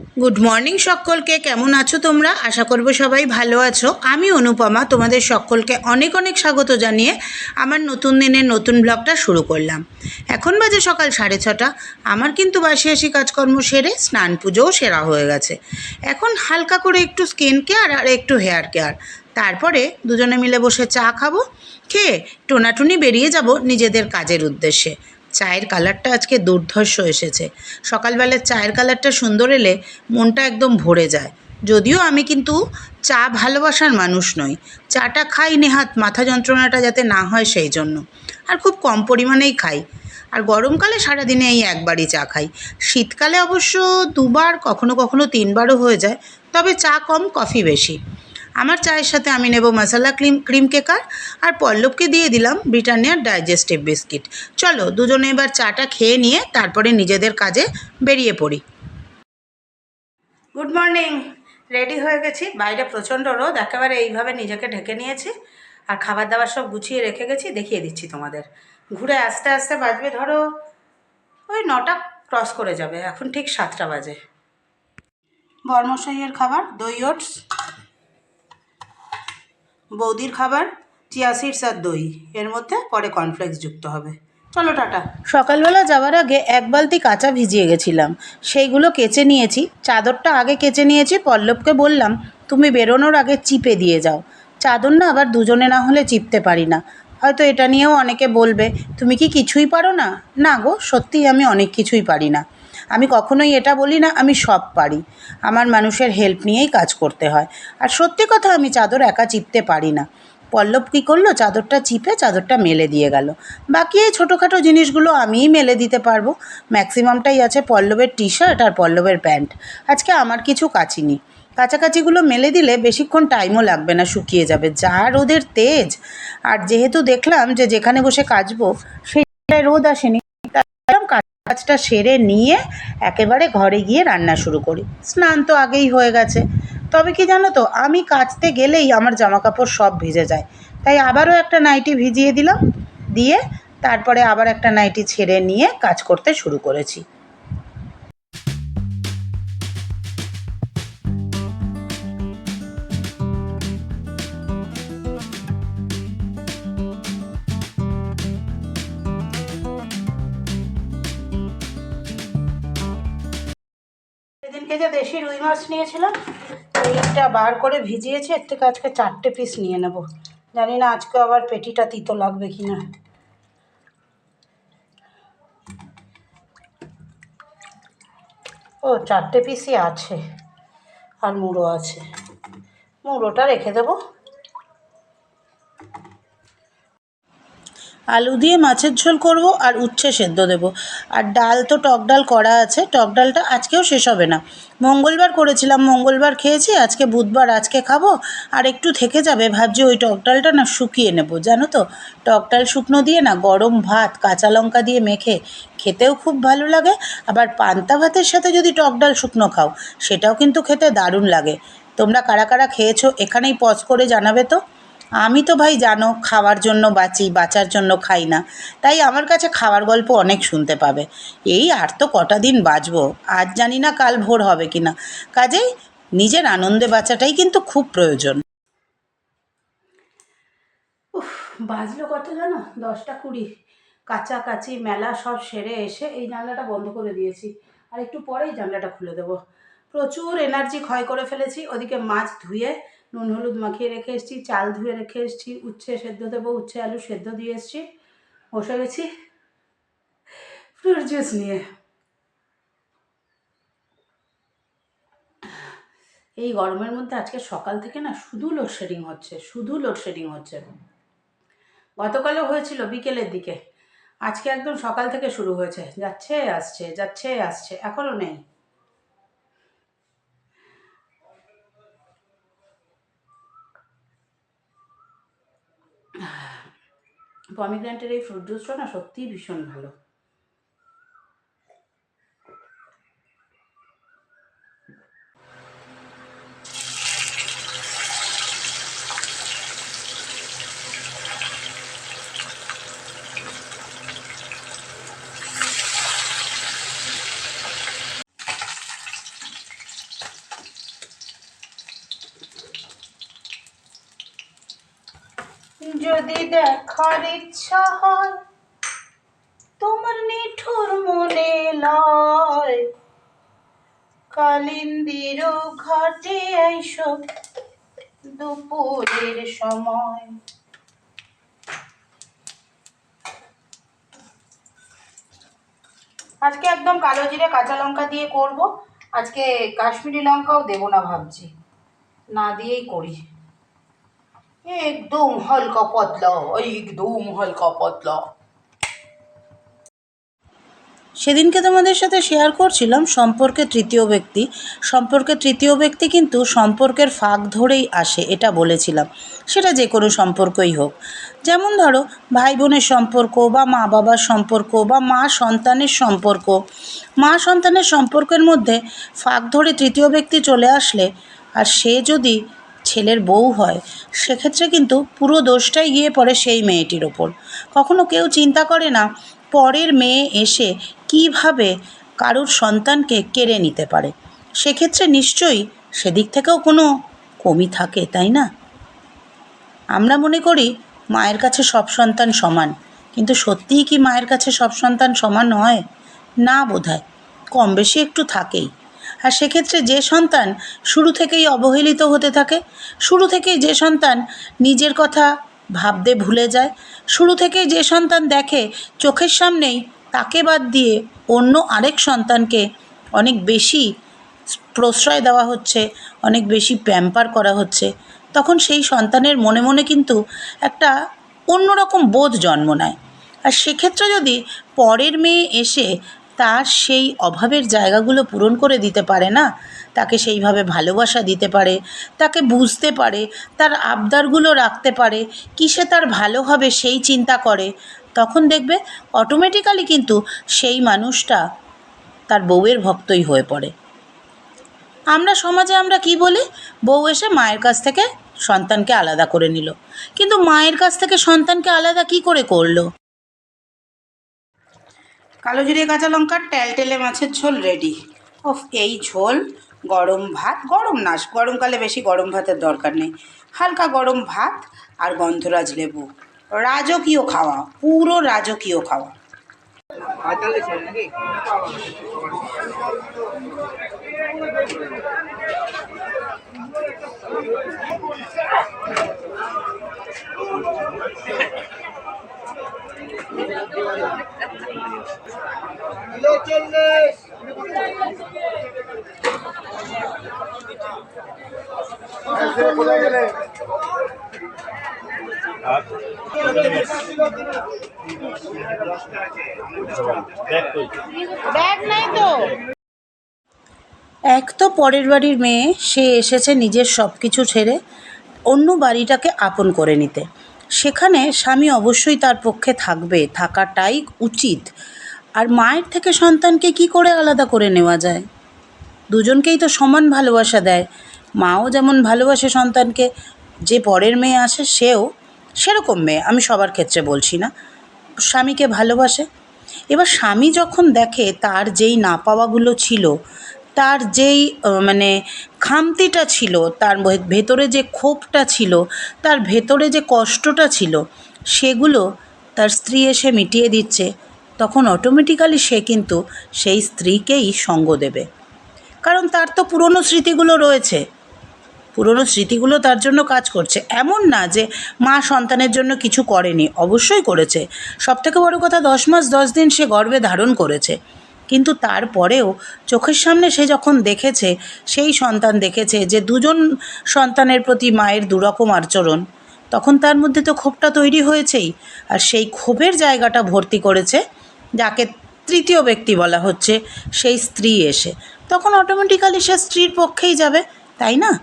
Good morning সকলকে, কেমন আছো তোমরা? আশা করব সবাই ভালো আছো। আমি অনুপমা, তোমাদের সকলকে অনেক অনেক স্বাগত জানিয়ে আমার নতুন দিনের নতুন ব্লগটা শুরু করলাম। এখন বাজে সকাল সাড়ে ছটা। আমার কিন্তু বাসি আসি কাজকর্ম সেরে স্নান পুজোও সেরা হয়ে গেছে। এখন হালকা করে একটু স্কিন কেয়ার আর একটু হেয়ার কেয়ার তারপরে দুজনে মিলে বসে চা খাব, খেয়ে টোনাটুনি বেরিয়ে যাব নিজেদের কাজের উদ্দেশ্যে। চায়ের কালারটা আজকে দুর্ধর্ষ এসেছে। সকালবেলার চায়ের কালারটা সুন্দর এলে মনটা একদম ভরে যায়। যদিও আমি কিন্তু চা ভালোবাসার মানুষ নই। চাটা খাই নেহাত মাথা যন্ত্রণাটা যাতে না হয় সেই জন্য। আর খুব কম পরিমাণেই খাই। আর গরমকালে সারাদিনে এই একবারই চা খাই। শীতকালে অবশ্য দুবার, কখনো কখনো তিনবারও হয়ে যায়। তবে চা কম, কফি বেশি। আমার চায়ের সাথে আমি নেব মশলা ক্রিম ক্রিম কেকার আর পল্লবকে দিয়ে দিলাম ব্রিটানিয়ার ডাইজেস্টিভ বিস্কিট। চলো দুজনে এবার চাটা খেয়ে নিয়ে তারপরে নিজেদের কাজে বেরিয়ে পড়ি। গুড মর্নিং রেডি হয়ে গেছি। বাইরে প্রচণ্ড রোদ, একেবারে এইভাবে নিজেকে ঢেকে নিয়েছি। আর খাবার দাবার সব গুছিয়ে রেখে গেছি, দেখিয়ে দিচ্ছি তোমাদের। ঘুরে আস্তে আস্তে বাজবে, ধরো ওই নটা ক্রস করে যাবে, এখন ঠিক সাতটা বাজে। বর্মশাইয়ের খাবার, দই, ওটস। বৌদির খাবার চিয়া সিডস আর দই। এর মধ্যে পরে কর্নফ্লেক্স যুক্ত হবে। চলো টাটা। সকালবেলা যাওয়ার আগে এক বালতি কাঁচা ভিজিয়ে গেছিলাম। সেইগুলো কেচে নিয়েছি। চাদরটা আগে কেচে নিয়েছি, পল্লবকে বললাম, তুমি বেরোনোর আগে চিপে দিয়ে যাও। চাদর না আবার দুজনে না হলে চিপতে পারি না। হয়তো এটা নিয়েও অনেকে বলবে, তুমি কি কিছুই পারো না? না গো, সত্যিই আমি অনেক কিছুই পারি না। আমি কখনোই এটা বলি না, আমি সব পারি। আমার মানুষের হেল্প নিয়েই কাজ করতে হয়। আর সত্যি কথা, আমি চাদর একা চিপতে পারি না। পল্লব কী করল? চাদরটা চিপে চাদরটা মেলে দিয়ে গেল। বাকি এই ছোটোখাটো জিনিসগুলো আমিই মেলে দিতে পারব। ম্যাক্সিমামটাই আছে পল্লবের টি শার্ট আর পল্লবের প্যান্ট আজকে আমার কিছু কাচিনি কাছাকাছিগুলো মেলে দিলে বেশিক্ষণ টাইমও লাগবে না, শুকিয়ে যাবে। যা রোদের তেজ। আর যেহেতু দেখলাম যে যেখানে বসে কাচবো, সেই রোদ আসেনি, তাই কাজটা সেরে নিয়ে একেবারে ঘরে গিয়ে রান্না শুরু করি। স্নান তো আগেই হয়ে গেছে। তবে কি জানো তো, আমি কাচতে গেলেই আমার জামা কাপড় সব ভিজে যায়। তাই আবারও একটা নাইটি ভিজিয়ে দিলাম। দিয়ে তারপরে আবার একটা নাইটি ছেড়ে নিয়ে কাজ করতে শুরু করেছি। সেদিনকে যে দেশি রুই মাছ নিয়েছিলাম এইটা বার করে ভিজিয়েছি, এর থেকে আজকে চারটে পিস নিয়ে নেব। জানি না আজকে আবার পেটিটা তিতো লাগবে কি না ও, চারটে পিসই আছে, আর মুড়ো আছে। মুড়োটা রেখে দেবো। আলু দিয়ে মাছের ঝোল করব আর উচ্ছে সেদ্ধ দেব। আর ডাল তো টক ডাল করা আছে, টক ডালটা আজকেও শেষ হবে না। মঙ্গলবার করেছিলাম, মঙ্গলবার খেয়েছি, আজকে বুধবার আজকে খাব। আর একটু থেকে যাবে, ভাবছি ওই টক ডালটা না শুকিয়ে নেব, জানো তো? টক ডাল শুকনো দিয়ে না গরম ভাত, কাঁচা লঙ্কা দিয়ে মেখে খেতেও খুব ভালো লাগে। আবার পান্তা ভাতের সাথে যদি টক ডাল শুকনো খাও, সেটাও কিন্তু খেতে দারুণ লাগে। তোমরা কারা কারা খেয়েছো, এখানেই পজ করে জানাবে তো? আমি তো ভাই জানো, খাওয়ার জন্য বাঁচি, বাঁচার জন্য খাই না। তাই আমার কাছে খাওয়ার গল্প অনেক শুনতে পাবে। এই আর তো কটা দিন বাঁচবো, আজ জানি না কাল ভোর হবে কি না কাজেই নিজের আনন্দে বাঁচাটাই কিন্তু খুব প্রয়োজন। বাজলো কত জানো? দশটা কুড়ি। কাছাকাছি মেলা সব সেরে এসে এই জানলাটা বন্ধ করে দিয়েছি। আর একটু পরেই জানলাটা খুলে দেবো। প্রচুর এনার্জি ক্ষয় করে ফেলেছি, ওদিকে মাছ ধুয়ে নুন, হলুদ মাখিয়ে রেখে এসেছি, চাল ধুয়ে রেখে এসেছি, উচ্ছে সেদ্ধ দেবো, উচ্ছে, আলু সেদ্ধ দিয়ে এসেছি। বসে গেছি ফ্রুট জুস নিয়ে। এই গরমের মধ্যে আজকে সকাল থেকে না শুধু লোডশেডিং হচ্ছে, শুধু লোডশেডিং হচ্ছে। গতকালও হয়েছিল বিকেলের দিকে, আজকে একদম সকাল থেকে শুরু হয়েছে। যাচ্ছে, আসছে যাচ্ছে, আসছে এখনও নেই। পমিগ্রান্টের এই ফ্রুট জুসটা না সত্যিই ভীষণ ভালো। যদি দেখার ইচ্ছা হয়, তোমার নিঠুর মনে লয়। কালিন্দির ঘাটে এইসব দুপুরের সময়। আজকে একদম কালো জিরে কাঁচা লঙ্কা দিয়ে করব। আজকে কাশ্মীরি লঙ্কাও দেবো না ভাবছি। না দিয়েই করি। একদম হালকা পাতলা, একদম হালকা পাতলা। সেদিনকে তোমাদের সাথে শেয়ার করছিলাম সম্পর্কে তৃতীয় ব্যক্তি। সম্পর্কে তৃতীয় ব্যক্তি কিন্তু সম্পর্কের ফাঁক ধরেই আসে, এটা বলেছিলাম। সেটা যে কোনো সম্পর্কই হোক। যেমন ধরো ভাই বোনের সম্পর্ক বা মা বাবার সম্পর্ক বা মা সন্তানের সম্পর্ক। মা সন্তানের সম্পর্কের মধ্যে ফাঁক ধরে তৃতীয় ব্যক্তি চলে আসলে, আর সে যদি ছেলের বউ হয়, সেক্ষেত্রে কিন্তু পুরো দোষটাই গিয়ে পড়ে সেই মেয়েটির ওপর। কখনো কেউ চিন্তা করে না পরের মেয়ে এসে কীভাবে কারুর সন্তানকে কেড়ে নিতে পারে। সেক্ষেত্রে নিশ্চয়ই সেদিক থেকেও কোনো কমি থাকে, তাই না? আমরা মনে করি মায়ের কাছে সব সন্তান সমান, কিন্তু সত্যিই কি মায়ের কাছে সব সন্তান সমান হয় না বোধহয়। কম বেশি একটু থাকেই। আর সেক্ষেত্রে যে সন্তান শুরু থেকেই অবহেলিত হতে থাকে, শুরু থেকেই যে সন্তান নিজের কথা ভাবতে ভুলে যায়, শুরু থেকেই যে সন্তান দেখে চোখের সামনেই তাকে বাদ দিয়ে অন্য আরেক সন্তানকে অনেক বেশি প্রশ্রয় দেওয়া হচ্ছে, অনেক বেশি প্যাম্পার করা হচ্ছে, তখন সেই সন্তানের মনে মনে কিন্তু একটা অন্যরকম বোধ জন্ম নেয়। আর সেক্ষেত্রে যদি পরের মেয়ে এসে তার সেই অভাবের জায়গাগুলো পূরণ করে দিতে পারে না। তাকে সেইভাবে ভালোবাসা দিতে পারে, তাকে বুঝতে পারে, তার আবদারগুলো রাখতে পারে কিসে তার ভালো হবে সেই চিন্তা করে। তখন দেখবে অটোমেটিক্যালি কিন্তু সেই মানুষটা তার বউয়ের ভক্তই হয়ে পড়ে। আমরা সমাজে আমরা কি বলি? বউ এসে মায়ের কাছ থেকে সন্তানকে আলাদা করে নিল। কিন্তু মায়ের কাছ থেকে সন্তানকে আলাদা কি করে করল? কালো জিরে কাঁচা লঙ্কার টেলটেলে মাছের ঝোল রেডি ওফ, এই ঝোল, গরম ভাত, গরম না গরমকালে বেশি গরম ভাতের দরকার নেই। হালকা গরম ভাত আর গন্ধরাজ লেবু। রাজকীয় খাওয়া, পুরো রাজকীয় খাওয়া। এক তো পরের বাড়ির মেয়ে, সে এসেছে নিজের সব কিছু ছেড়ে অন্য বাড়িটাকে আপন করে নিতে। সেখানে স্বামী অবশ্যই তার পক্ষে থাকবে, থাকাটাই উচিত। আর মায়ের থেকে সন্তানকে কি করে আলাদা করে নেওয়া যায়? দুজনকেই তো সমান ভালোবাসা দেয়। মাও যেমন ভালোবাসে সন্তানকে, যে পরের মেয়ে আসে সেও সেরকম মেয়ে, আমি সবার ক্ষেত্রে বলছি না। স্বামীকে ভালোবাসে। এবার স্বামী যখন দেখে তার যেই না পাওয়াগুলো ছিল তার যেই মানে খামতিটা ছিল, তার ভেতরে যে ক্ষোভটা ছিল, তার ভেতরে যে কষ্টটা ছিল, সেগুলো তার স্ত্রী এসে মিটিয়ে দিচ্ছে। তখন অটোমেটিক্যালি সে কিন্তু সেই স্ত্রীকেই সঙ্গ দেবে। কারণ তার তো পুরনো স্মৃতিগুলো রয়েছে। পুরনো স্মৃতিগুলো তার জন্য কাজ করছে। এমন না যে মা সন্তানের জন্য কিছু করেনি, অবশ্যই করেছে। সব থেকে বড় কথা, দশ মাস, দশ দিন সে গর্ভে ধারণ করেছে। কিন্তু তারপরেও চোখের সামনে সে যখন দেখেছে, সেই সন্তান দেখেছে যে দুজন সন্তানের প্রতি মায়ের দুরকম আচরণ। তখন তার মধ্যে তো ক্ষোভটা তৈরি হয়েছেই। আর সেই ক্ষোভের জায়গাটা ভর্তি করেছে, যাকে তৃতীয় ব্যক্তি বলা হচ্ছে, সেই স্ত্রী এসে। তখন অটোমেটিক্যালি সে স্ত্রীর পক্ষেই যাবে, তাই না?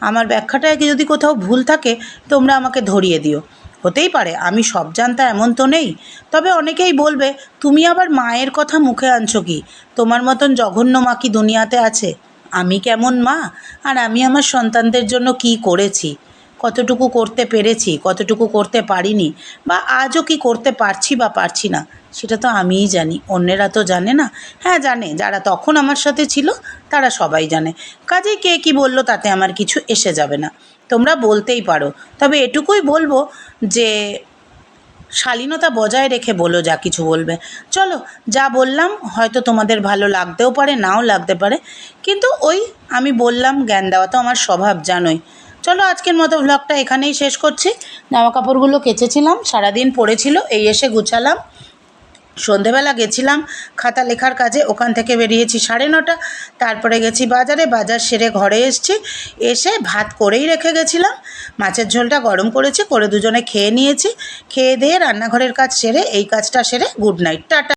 আমার ব্যাখ্যাটায় যদি কোথাও ভুল থাকে, তোমরা আমাকে ধরিয়ে দিও। হতেই পারে। আমি সব জানতা এমন তো নেই। তবে অনেকেই বলবে, তুমি আবার মায়ের কথা মুখে আনছো কি? তোমার মতন জঘন্য মা কি দুনিয়াতে আছে? আমি কেমন মা? আর আমি আমার সন্তানদের জন্য কি করেছি? কতটুকু করতে পেরেছি, কতটুকু করতে পারিনি বা আজও কি করতে পারছি বা পারছি না, সেটা তো আমিই জানি। অন্যেরা তো জানে না। হ্যাঁ জানে। যারা তখন আমার সাথে ছিল, তারা সবাই জানে। কাজেই কে কী বলল তাতে আমার কিছু এসে যাবে না। তোমরা বলতেই পারো। তবে এটুকুই বলব যে, শালীনতা বজায় রেখে বলো যা কিছু বলবে। চলো, যা বললাম হয়তো তোমাদের ভালো লাগতেও পারে, নাও লাগতে পারে। কিন্তু ওই আমি বললাম, জ্ঞান দেওয়া তো আমার স্বভাব জানোই। চলো আজকের মতো ভ্লগটা এখানেই শেষ করছি। জামা কাপড়গুলো কেচেছিলাম, সারাদিন পড়েছিল, এই এসে গুছালাম। সন্ধেবেলা গেছিলাম, খাতা লেখার কাজে, ওখান থেকে বেরিয়েছি সাড়ে নটা। তারপরে গেছি বাজারে, বাজার সেরে ঘরে এসেছি। এসে ভাত করেই রেখে গেছিলাম। মাছের ঝোলটা গরম করেছি, করে দুজনে খেয়ে নিয়েছি। খেয়ে দিয়ে রান্নাঘরের কাজ সেরে, এই কাজটা সেরে গুড নাইট টাটা।